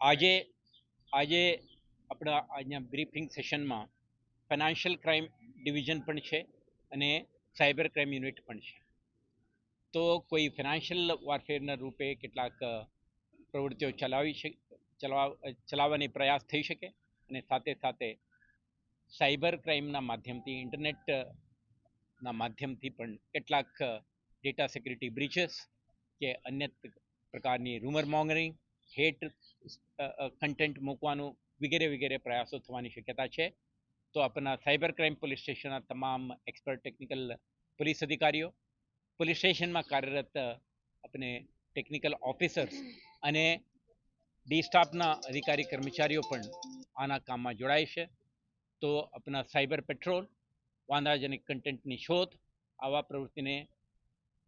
આજે આજે આપણા અહીંયા બ્રીફિંગ સેશનમાં ફાઇનાન્શિયલ ક્રાઇમ ડિવિઝન પણ છે અને સાયબર ક્રાઇમ યુનિટ પણ છે. તો કોઈ ફાઇનાન્શિયલ વોરફેરના રૂપે કેટલાક પ્રવૃત્તિઓ ચલાવી છે ચલાવવાની પ્રયાસ થઈ શકે અને સાથે સાથે સાયબર ક્રાઇમના માધ્યમથી ઇન્ટરનેટના માધ્યમથી પણ કેટલાક ડેટા સિક્યુરિટી બ્રીચેસ કે અન્ય પ્રકારની રૂમર મોંગરિંગ હેટ કન્ટેન્ટ મૂકવાનું વગેરે વગેરે પ્રયાસો થવાની શક્યતા છે. તો આપણા સાયબર ક્રાઇમ પોલીસ સ્ટેશનના તમામ એક્સપર્ટ ટેકનિકલ પોલીસ અધિકારીઓ પોલીસ સ્ટેશનમાં કાર્યરત આપણે ટેકનિકલ ઓફિસર્સ અને ડી સ્ટાફના અધિકારી કર્મચારીઓ પણ આના કામમાં જોડાય છે. તો આપણા સાયબર પેટ્રોલ વાંધાજનક કન્ટેન્ટની શોધ, આવા પ્રવૃત્તિને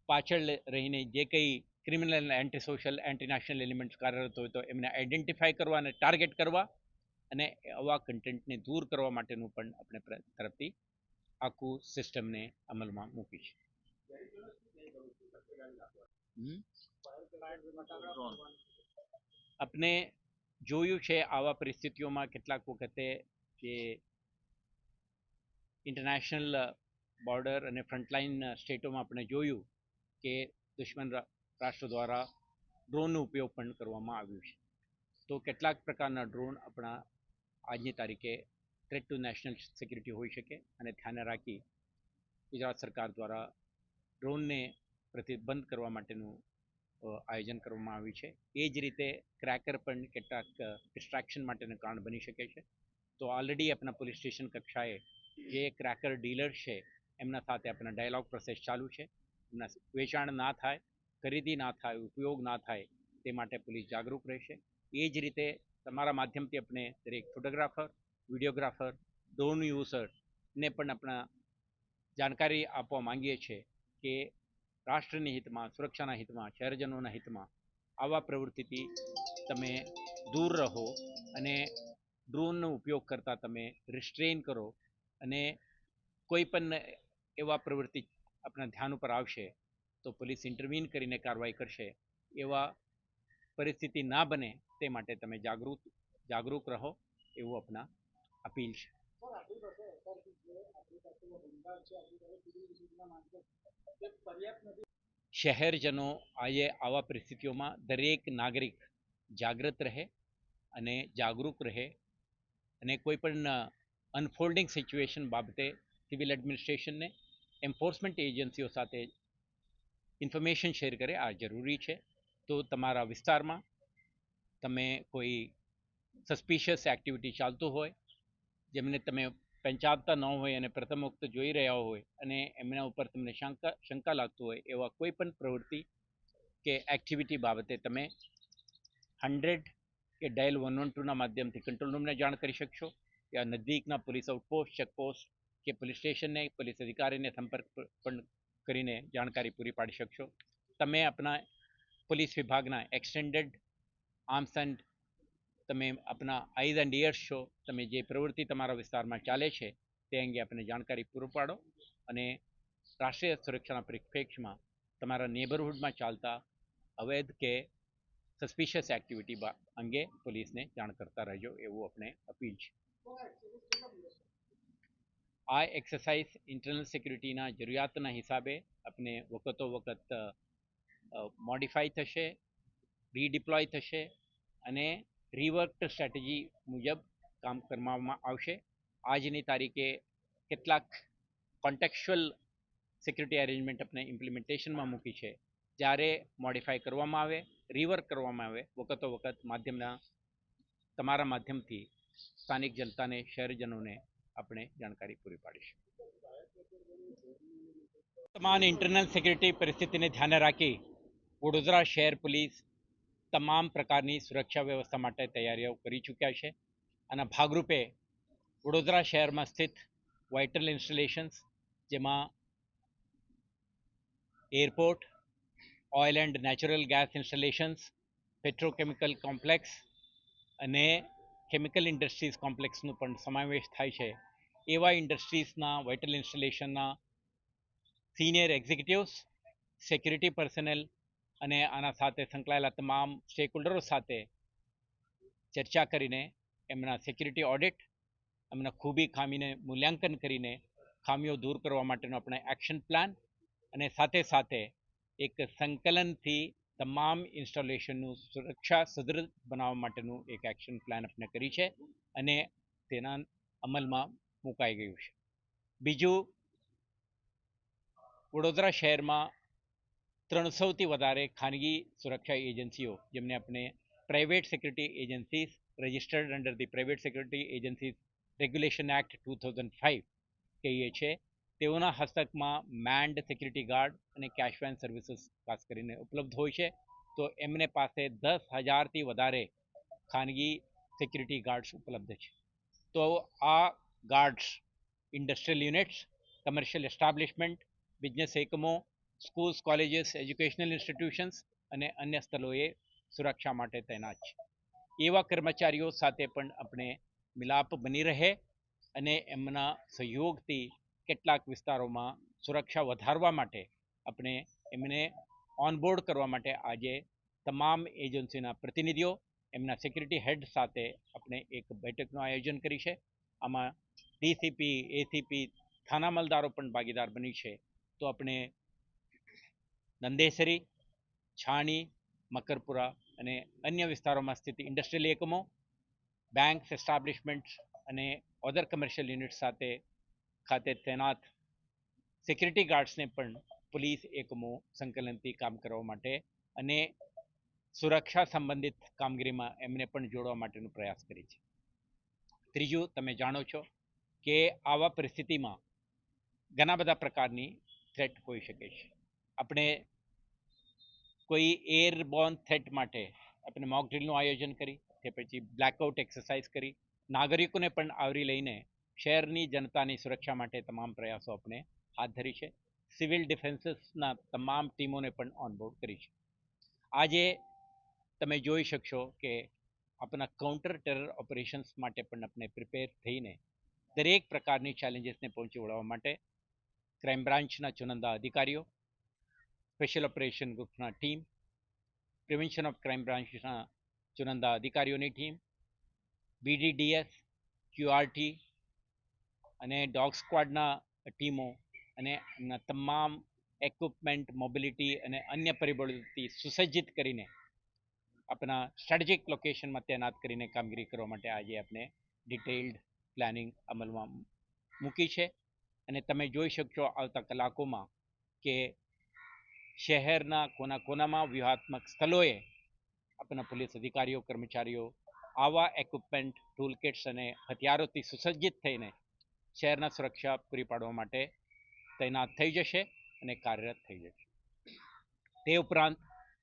પાછળ રહીને જે કંઈ criminal anti social anti national elements કાર્યરત હોય તો એમને આઈડેન્ટિફાય કરવા અને ટાર્ગેટ કરવા અને આવા કન્ટેન્ટને દૂર કરવા માટેનું પણ આપણે તરફથી આખું સિસ્ટમને અમલમાં મૂકી છે. આપણે જોયું છે આવા પરિસ્થિતિઓમાં કેટલાક વખતે જે ઇન્ટરનેશનલ બોર્ડર અને ફ્રન્ટલાઇન સ્ટેટોમાં આપણે જોયું કે દુશ્મન રાષ્ટ્ર દ્વારા ડ્રોનનો ઉપયોગ પણ કરવામાં આવ્યો છે. તો કેટલાક પ્રકારના ડ્રોન આપણા આજની તારીખે થ્રેટ ટુ નેશનલ સિક્યુરિટી હોઈ શકે અને ધ્યાને રાખી ગુજરાત સરકાર દ્વારા ડ્રોનને પ્રતિબંધ કરવા માટેનું આયોજન કરવામાં આવ્યું છે. એ જ રીતે ક્રેકર પણ કેટલાક ડિસ્ટ્રેક્શન માટેનું કારણ બની શકે છે. તો ઓલરેડી આપણા પોલીસ સ્ટેશન કક્ષાએ જે ક્રેકર ડીલર છે, એમના સાથે આપણા ડાયલોગ પ્રોસેસ ચાલુ છે. એમના વેચાણ ના થાય ખરીદી ના થાય, ઉપયોગ ના થાય તે માટે પોલીસ જાગૃત રહેશે. એ જ રીતે તમારા માધ્યમથી આપણે દરેક ફોટોગ્રાફર, વિડીયોગ્રાફર ડ્રોન યુઝરને પણ આપણા જાણકારી આપવા માંગીએ છીએ કે રાષ્ટ્રની હિતમાં, સુરક્ષાના હિતમાં, શહેરજનોના હિતમાં આવા પ્રવૃત્તિથી તમે દૂર રહો અને ડ્રોનનો ઉપયોગ કરતાં તમે રિસ્ટ્રેઇન કરો અને કોઈ પણ એવા પ્રવૃત્તિ આપણા ધ્યાન ઉપર આવશે તો પોલીસ ઇન્ટરવીન કરીને કાર્યવાહી કરશે એવા પરિસ્થિતિ ના બને તે માટે તમે જાગૃત જાગૃત રહો એવું આપના અપીલ છે. શહેરજનો આજે આવા પરિસ્થિતિઓમાં દરેક નાગરિક જાગૃત રહે અને જાગૃત રહે અને કોઈ પણ અનફોલ્ડિંગ સિચ્યુએશન બાબતે સિવિલ એડમિનિસ્ટ્રેશનને એન્ફોર્સમેન્ટ એજન્સીઓ સાથે ઇન્ફોર્મેશન શેર કરે, આ જરૂરી છે. તો તમારા વિસ્તારમાં તમે કોઈ સસ્પિશિયસ એક્ટિવિટી ચાલતું હોય, જેમને તમે પંચાવતા ન હોય અને પ્રથમ વખત જોઈ રહ્યા હોય અને એમના ઉપર તમને શંકા શંકા લાગતું હોય, એવા કોઈ પણ પ્રવૃત્તિ કે એક્ટિવિટી બાબતે તમે હંડ્રેડ કે ડાયલ વન વન ટુના માધ્યમથી કંટ્રોલ રૂમને જાણ કરી શકશો. યા નજીકના પોલીસ આઉટપોસ્ટ ચેકપોસ્ટ કે પોલીસ સ્ટેશનને પોલીસ અધિકારીને સંપર્ક પણ કરીને જાણકારી પૂરી પાડી શકશો. તમે આપણા પોલીસ વિભાગના એક્સટેન્ડેડ આર્મ્સ એન્ડ તમે આપણા આઈઝ એન્ડ ઇયર્સ છો, તમે જે પ્રવૃત્તિ તમારા વિસ્તારમાં ચાલે છે, તે અંગે આપણને જાણકારી પૂરું પાડો અને રાષ્ટ્રીય સુરક્ષાના પરિપ્રેક્ષમાં તમારા નેબરહુડમાં ચાલતા અવૈધ કે સસ્પિશિયસ એક્ટિવિટી અંગે પોલીસને જાણ કરતા રહેજો, એવું આપણે અપીલ છે. આ એક્સરસાઇઝ ઇન્ટરનલ સિક્યુરિટીના જરૂરિયાતના હિસાબે આપણે વખતો વખત મોડિફાઈ થશે રીડિપ્લોય થશે અને રિવર્ક સ્ટ્રેટેજી મુજબ કામ કરવામાં આવશે. આજની તારીખે કેટલાક કોન્ટેક્ચ્યુઅલ સિક્યુરિટી અરેન્જમેન્ટ આપણે ઇમ્પ્લિમેન્ટેશનમાં મૂકી છે. જ્યારે મોડિફાઈ કરવામાં આવે રિવર્ક કરવામાં આવે, વખતો વખત માધ્યમના, તમારા માધ્યમથી સ્થાનિક જનતાને, શહેરજનોને આપણે જાણકારી પૂરી પાડીશું. તમામ ઇન્ટરનલ સિક્યુરિટી પરિસ્થિતિને ધ્યાને રાખી વડોદરા શહેર પોલીસ તમામ પ્રકારની સુરક્ષા વ્યવસ્થા માટે તૈયારીઓ કરી ચૂક્યા છે. અને ભાગરૂપે વડોદરા શહેરમાં સ્થિત વાઇટલ ઇન્સ્ટોલેશન્સ, જેમાં airport, oil and natural gas installations, petrochemical complex અને કેમિકલ ઇન્ડસ્ટ્રીઝ કોમ્પ્લેક્સનો પણ સમાવેશ થાય છે. એવા ઇન્ડસ્ટ્રીઝના વાઇટલ ઇન્સ્ટોલેશનના સિનિયર એક્ઝિક્યુટિવ્સ સિક્યુરિટી પર્સનલ અને આના સાથે સંકળાયેલા તમામ સ્ટેક હોલ્ડરો સાથે ચર્ચા કરીને એમના સિક્યુરિટી ઓડિટ એમના ખૂબી ખામીને મૂલ્યાંકન કરીને ખામીઓ દૂર કરવા માટેનો આપણે એક્શન પ્લાન અને સાથે સાથે એક સંકલનથી તમામ ઇન્સ્ટોલેશનનું સુરક્ષા સુદૃઢ બનાવવા માટેનું એક એક્શન પ્લાન આપણે કરી છે અને તેના અમલમાં મુકાઈ ગયું છે. બીજું, વડોદરા શહેરમાં ત્રણસોથી વધારે ખાનગી સુરક્ષા એજન્સીઓ, જેમને આપણે private security agencies registered under the private security agencies regulation act two thousand five કહીએ છીએ, તેઓના હસ્તકમાં મેન્ડ સિક્યુરિટી ગાર્ડ અને કેશ વેન સર્વિસીસ ખાસ કરીને ઉપલબ્ધ હોય છે. તો એમને પાસે દસ હજારથી વધારે ખાનગી સિક્યુરિટી ગાર્ડ્સ ઉપલબ્ધ છે. તો આ guards industrial units commercial establishment business એકમો સ્કૂલ્સ કોલેજીસ એજ્યુકેશનલ ઇન્સ્ટિટ્યુશન્સ અને અન્ય સ્થળોએ સુરક્ષા માટે તૈનાત છે. એવા કર્મચારીઓ સાથે પણ આપણે મિલાપ બની રહે અને એમના સહયોગથી કેટલાક વિસ્તારોમાં સુરક્ષા વધારવા માટે આપણે એમને ઓનબોર્ડ કરવા માટે આજે તમામ એજન્સીના પ્રતિનિધિઓ, એમના સિક્યુરિટી હેડ સાથે આપણે એક બેઠકનું આયોજન કરી છે. આમાં ડીસીપી, એસીપી થાના મલદારો પણ ભાગીદાર બની છે. તો આપણે નંદેસરી, છાણી, મકરપુરા અને અન્ય વિસ્તારોમાં સ્થિત ઇન્ડસ્ટ્રીયલ એકમો, બેંક્સ, એસ્ટાબ્લિશમેન્ટ્સ અને ઓધર કમર્શિયલ યુનિટ સાથે ખાતે તૈનાત સિક્યુરિટી ગાર્ડ્સને પણ પોલીસ એકમો સંકલનથી કામ કરવા માટે અને સુરક્ષા સંબંધિત કામગીરીમાં એમને પણ જોડવા માટેનો પ્રયાસ કરી છે. ત્રીજું, તમે જાણો છો કે આવા પરિસ્થિતિમાં ઘણા બધા પ્રકારની થ્રેટ હોઈ શકે છે. આપણે કોઈ એરબોર્ન થ્રેટ માટે આપણે મોક આયોજન કરી, કે પછી બ્લેકઆઉટ એક્સરસાઇઝ કરી, નાગરિકોને પણ આવરી લઈને શહેરની જનતાની સુરક્ષા માટે તમામ પ્રયાસો આપણે હાથ ધરી છે. સિવિલ ડિફેન્સીસના તમામ ટીમોને પણ ઓનબોર્ડ કરી છે. આજે તમે જોઈ શકશો કે આપણા કાઉન્ટર ટેરર ઓપરેશન્સ માટે પણ આપણે પ્રિપેર થઈને દરેક પ્રકારની ચેલેન્જીસને પહોંચી વળવા માટે ક્રાઇમ બ્રાન્ચના ચુનંદા અધિકારીઓ સ્પેશિયલ ઓપરેશન ગ્રુપના ટીમ પ્રિવેન્શન ઓફ ક્રાઇમ બ્રાન્ચના ચુનંદા અધિકારીઓની ટીમ બીડીડીએસ ક્યુઆરટી અને ડોગ સ્ક્વાડના ટીમો અને એમના તમામ એક્વિપમેન્ટ મોબિલિટી અને અન્ય પરિબળોથી સુસજ્જિત કરીને આપણા સ્ટ્રેટેજિક લોકેશનમાં તૈનાત કરીને કામગીરી કરવા માટે આજે આપણે ડિટેઇલ્ડ પ્લાનિંગ અમલમાં મૂકી છે. અને તમે જોઈ શકશો આવતા કલાકોમાં કે શહેરના કોના કોનામાં વ્યૂહાત્મક સ્થળોએ આપણા પોલીસ અધિકારીઓ, કર્મચારીઓ આવા એક્વિપમેન્ટ ટૂલ કિટ્સ અને હથિયારોથી સુસજ્જિત થઈને શહેરના સુરક્ષા પૂરી પાડવા માટે તૈનાત થઈ જશે અને કાર્યરત થઈ જશે. તે ઉપરાંત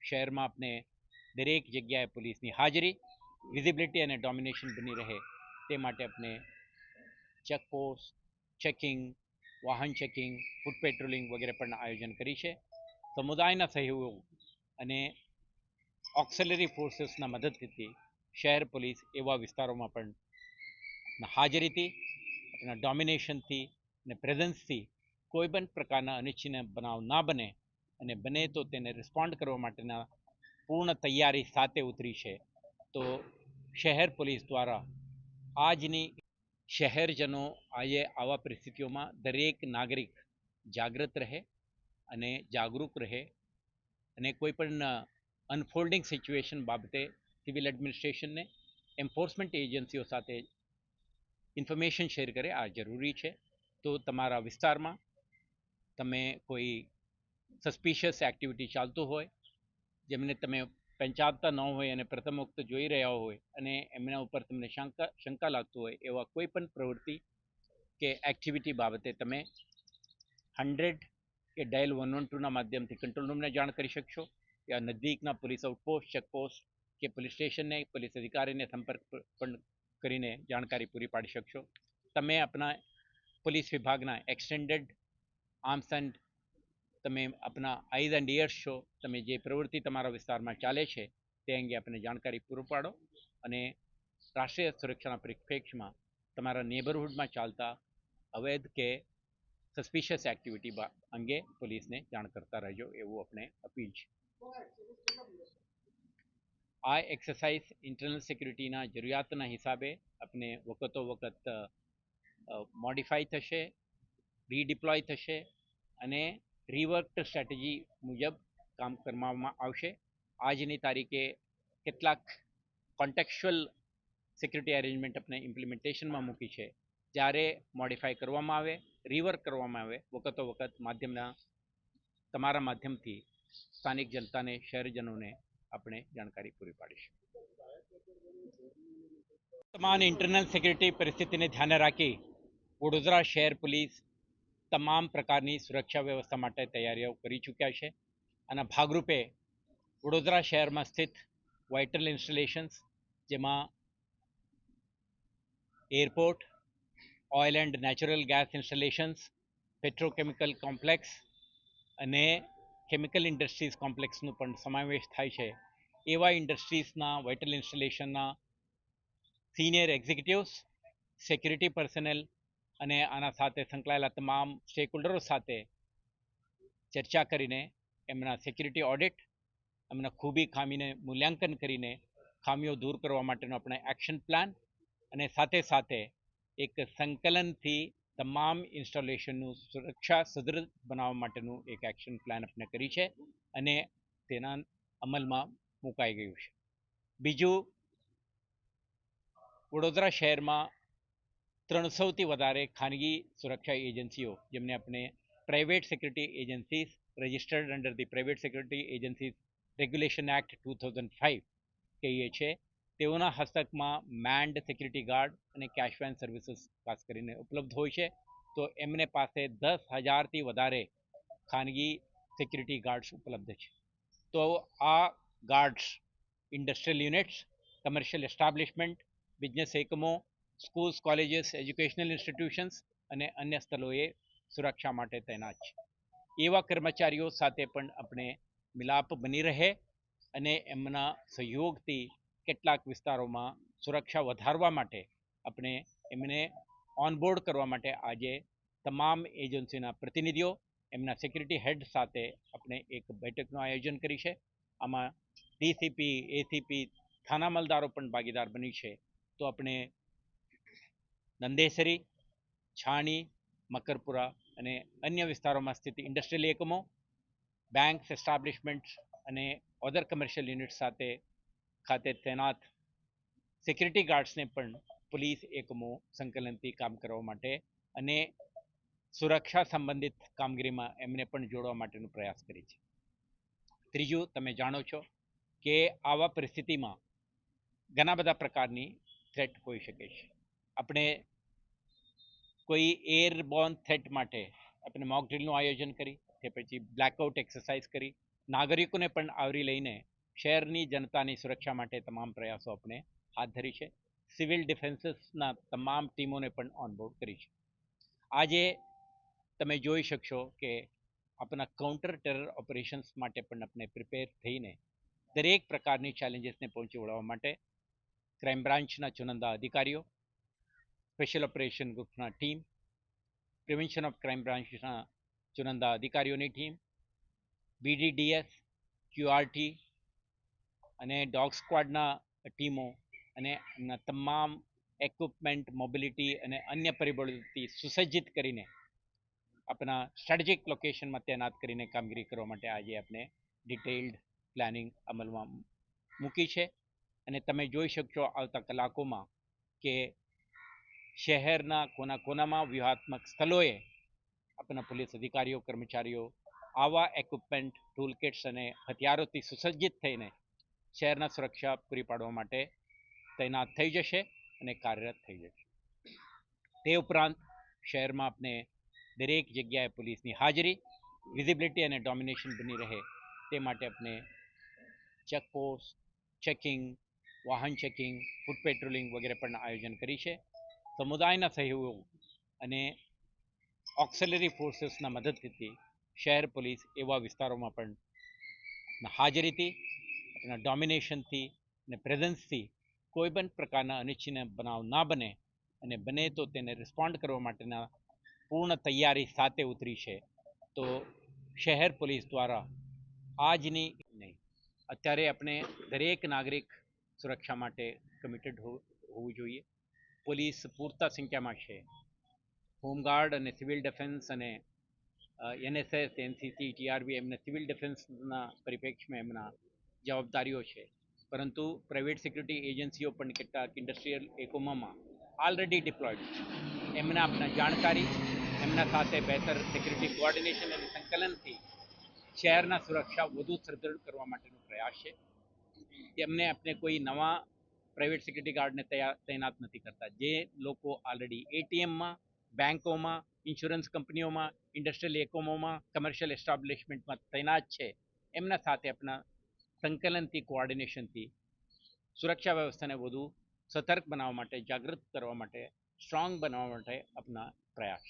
શહેરમાં આપણે દરેક જગ્યાએ પોલીસની હાજરી વિઝિબિલિટી અને ડોમિનેશન બની રહે તે માટે આપણે ચેકપોસ્ટ ચેકિંગ, વાહન ચેકિંગ, ફૂડ પેટ્રોલિંગ વગેરે પણ આયોજન કરી છે. સમુદાયના સહયોગ અને ઓક્સેલરી ફોર્સીસના મદદથી શહેર, પોલીસ એવા વિસ્તારોમાં પણ હાજરીથી આપણા ડોમિનેશનથી અને પ્રેઝન્સથી કોઈ પણ પ્રકારના અનિચ્છનીય બનાવ ના બને અને બને તો તેને રિસ્પોન્ડ કરવા માટેના પૂર્ણ તૈયારી સાથે ઉતરી છે. તો શહેર, પોલીસ દ્વારા આજની શહેરજનો આજે આવા પરિસ્થિતિઓમાં દરેક નાગરિક જાગૃત રહે અને જાગૃત રહે અને કોઈ પણ અનફોલ્ડિંગ સિચ્યુએશન બાબતે સિવિલ એડમિનિસ્ટ્રેશનને એન્ફોર્સમેન્ટ એજન્સીઓ સાથે ઇન્ફોર્મેશન શેર કરે. આ જરૂરી છે. તો તમારા વિસ્તારમાં તમે કોઈ સસ્પિશિયસ એક્ટિવિટી ચાલતું હોય, જેમને તમે પંચાવતા ન હોય અને પ્રથમ વખત જોઈ રહ્યા હોય અને એમના ઉપર તમને શંકા શંકા લાગતું હોય એવા કોઈ પણ પ્રવૃત્તિ કે એક્ટિવિટી બાબતે તમે હંડ્રેડ કે ડાયલ વન વન ટુના માધ્યમથી કંટ્રોલ રૂમને જાણ કરી શકશો યા નજીકના પોલીસ આઉટપોસ્ટ ચેકપોસ્ટ કે પોલીસ સ્ટેશનને પોલીસ અધિકારીને સંપર્ક પણ કરીને જાણકારી પૂરી પાડી શકશો. તમે આપણા પોલીસ વિભાગના એક્સટેન્ડેડ આર્મ્સ એન્ડ તમે આપના આઈઝ એન્ડ ઇયર્સ છો, તમે જે પ્રવૃત્તિ તમારા વિસ્તારમાં ચાલે છે, તે અંગે આપણને જાણકારી પૂરું પાડો અને રાષ્ટ્રીય સુરક્ષાના પરિપ્રેક્ષમાં તમારા નેબરહુડમાં ચાલતા અવૈધ કે સસ્પિશિયસ એક્ટિવિટી અંગે પોલીસને જાણ કરતા રહેજો, એવું આપણે અપીલ છે. આ એક્સરસાઇઝ ઇન્ટરનલ સિક્યુરિટીના જરૂરિયાતના હિસાબે આપણે વખતો વખત મોડિફાઈ થશે રીડિપ્લોય થશે અને રિવર્કડ સ્ટ્રેટેજી મુજબ કામ કરવામાં આવશે. આજની તારીખે કેટલાક કોન્ટેક્ચ્યુઅલ સિક્યુરિટી અરેન્જમેન્ટ આપણે ઇમ્પ્લિમેન્ટેશનમાં મૂકી છે. જ્યારે મોડિફાઈ કરવામાં આવે રિવર્ક કરવામાં આવે, વખતો વખત માધ્યમના, તમારા માધ્યમથી સ્થાનિક જનતાને, શહેરજનોને આપણે જાણકારી પૂરી પાડીશું. તમામ ઇન્ટરનલ સિક્યુરિટી પરિસ્થિતિને ધ્યાને રાખી વડોદરા શહેર પોલીસ તમામ પ્રકારની સુરક્ષા વ્યવસ્થા માટે તૈયારીઓ કરી ચૂક્યા છે. અને ભાગરૂપે વડોદરા શહેરમાં સ્થિત વાઇટલ ઇન્સ્ટોલેશન્સ જેમાં airport oil and natural gas installations petrochemical complex અને કેમિકલ ઇન્ડસ્ટ્રીઝ કોમ્પ્લેક્સનો પણ સમાવેશ થાય છે. એવા ઇન્ડસ્ટ્રીઝના વાઇટલ ઇન્સ્ટોલેશનના સિનિયર એક્ઝિક્યુટિવ્સ સિક્યુરિટી પર્સનલ અને આના સાથે સંકળાયેલા તમામ સ્ટેકહોલ્ડરો સાથે ચર્ચા કરીને એમના સિક્યુરિટી ઓડિટ એમના ખૂબી ખામીને મૂલ્યાંકન કરીને ખામીઓ દૂર કરવા માટેનો આપણે એક્શન પ્લાન અને સાથે સાથે એક સંકલનથી તમામ ઇન્સ્ટોલેશનનું સુરક્ષા સુદૃઢ બનાવવા માટેનું એક એક્શન પ્લાન આપણે કરી છે અને તેના અમલમાં મુકાઈ ગયું છે. બીજું, વડોદરા શહેરમાં ત્રણસોથી વધારે ખાનગી સુરક્ષા એજન્સીઓ, જેમને આપણે private security agencies registered under the private security agencies regulation act two thousand five કહીએ છીએ. તેઓના હસ્તકમાં મેન્ડ સિક્યુરિટી ગાર્ડ અને કેશ વેન સર્વિસીસ ખાસ કરીને ઉપલબ્ધ હોય છે. તો એમને પાસે દસ હજારથી વધારે ખાનગી સિક્યુરિટી ગાર્ડ્સ ઉપલબ્ધ છે. તો આ guards industrial units commercial establishment business એકમો સ્કૂલ્સ કોલેજીસ એજ્યુકેશનલ ઇન્સ્ટિટ્યુશન્સ અને અન્ય સ્થળોએ સુરક્ષા માટે તૈનાત છે. એવા કર્મચારીઓ સાથે પણ આપણે મિલાપ બની રહે અને એમના સહયોગથી કેટલાક વિસ્તારોમાં સુરક્ષા વધારવા માટે આપણે એમને ઓનબોર્ડ કરવા માટે આજે તમામ એજન્સીના પ્રતિનિધિઓ, એમના સિક્યુરિટી હેડ સાથે આપણે એક બેઠકનું આયોજન કરી છે. આમાં ડીસીપી એસીપી થાના મલદારો પણ ભાગીદાર બની છે. તો આપણે નંદેસરી, છાણી, મકરપુરા અને અન્ય વિસ્તારોમાં સ્થિત ઇન્ડસ્ટ્રીયલ એકમો બેંક્સ એસ્ટાબ્લિશમેન્ટ્સ અને ઓધર કમર્શિયલ યુનિટ સાથે ખાતે તૈનાત સિક્યુરિટી ગાર્ડ્સને પણ પોલીસ એકમો સંકલનથી કામ કરવા માટે અને સુરક્ષા સંબંધિત કામગીરીમાં એમને પણ જોડવા માટેનો પ્રયાસ કરી છે. ત્રીજું, તમે જાણો છો કે આવા પરિસ્થિતિમાં ઘણા બધા પ્રકારની થ્રેટ હોઈ શકે છે. આપણે કોઈ એરબોર્ન થ્રેટ માટે આપણે મોક ડ્રીલનું આયોજન કરી કે પછી બ્લેકઆઉટ એક્સરસાઇઝ કરી. નાગરિકોને પણ આવરી લઈને શહેરની જનતાની સુરક્ષા માટે તમામ પ્રયાસો આપણે હાથ ધરી છે. સિવિલ ડિફેન્સીસના તમામ ટીમોને પણ ઓનબોર્ડ કરી છે. આજે તમે જોઈ શકશો કે આપણા કાઉન્ટર ટેરર ઓપરેશન્સ માટે પણ આપણે પ્રિપેર થઈને દરેક પ્રકારની ચેલેન્જીસને પહોંચી વળવા માટે ક્રાઇમ બ્રાન્ચના ચુનંદા અધિકારીઓ સ્પેશિયલ ઓપરેશન ગ્રુપના ટીમ પ્રિવેન્શન ઓફ ક્રાઇમ બ્રાન્ચના ચુનંદા અધિકારીઓની ટીમ બીડીડીએસ ક્યુઆરટી અને ડોગ સ્ક્વાડના ટીમો અને એમના તમામ એક્વિપમેન્ટ મોબિલિટી અને અન્ય પરિબળોથી સુસજ્જિત કરીને આપણા સ્ટ્રેટેજિક લોકેશનમાં તૈનાત કરીને કામગીરી કરવા માટે આજે આપણે ડિટેલ્ડ પ્લાનિંગ અમલમાં મૂકી છે. અને તમે જોઈ શકશો આવતા કલાકોમાં કે શહેરના કોના કોનામાં વ્યૂહાત્મક સ્થળોએ આપણા પોલીસ અધિકારીઓ, કર્મચારીઓ આવા એક્વિપમેન્ટ ટૂલ કિટ્સ અને હથિયારોથી સુસજ્જિત થઈને શહેરના સુરક્ષા પૂરી પાડવા માટે તૈનાત થઈ જશે અને કાર્યરત થઈ જશે. તે ઉપરાંત શહેરમાં આપણે દરેક જગ્યાએ પોલીસની હાજરી વિઝિબિલિટી અને ડોમિનેશન બની રહે તે માટે આપણે ચેકપોસ્ટ ચેકિંગ વાહન ચેકિંગ ફૂટ પેટ્રોલિંગ વગેરે પણ આયોજન કરી છે. સમુદાયના સહયોગ અને ઓક્સેલરી ફોર્સીસના મદદથી શહેર પોલીસ એવા વિસ્તારોમાં પણ હાજરીથી એના ડોમિનેશનથી અને પ્રેઝન્સથી કોઈ પણ પ્રકારના અનિચ્છનીય બનાવ ના બને અને બને તો તેને રિસ્પોન્ડ કરવા માટેના પૂર્ણ તૈયારી સાથે ઉતરી છે. તો શહેર પોલીસ દ્વારા આજની નહીં, અત્યારે આપણે દરેક નાગરિક સુરક્ષા માટે કમિટેડ હોવું જોઈએ. પોલીસ પૂરતા સંખ્યામાં છે. હોમગાર્ડ અને સિવિલ ડિફેન્સ અને એનએસએસ, એનસીસી, ટીઆરબી એમને સિવિલ ડિફેન્સના પરિપ્રેક્ષમાં એમના જવાબદારીઓ છે. પરંતુ પ્રાઇવેટ સિક્યુરિટી એજન્સીઓ પણ કેટલાક ઇન્ડસ્ટ્રીયલ એકમોમાં ઓલરેડી ડિપ્લોયડ છે. એમને આપણા જાણકારી, એમના સાથે બહેતર સિક્યુરિટી કોઓર્ડિનેશન અને સંકલનથી શહેરના સુરક્ષા વધુ સુદૃઢ કરવા માટેનો પ્રયાસ છે. તેમને આપણે કોઈ નવા પ્રાઇવેટ સિક્યુરિટી ગાર્ડને તૈનાત નથી કરતા. જે લોકો ઓલરેડી એટીએમમાં બેન્કોમાં ઇન્સ્યોરન્સ કંપનીઓમાં ઇન્ડસ્ટ્રીયલ એકમોમાં કમર્શિયલ એસ્ટાબ્લિશમેન્ટમાં તૈનાત છે, એમના સાથે આપણા સંકલનથી કોઓર્ડિનેશનથી સુરક્ષા વ્યવસ્થાને વધુ સતર્ક બનાવવા માટે, જાગૃત કરવા માટે સ્ટ્રોંગ બનાવવા માટે આપણા પ્રયાસ.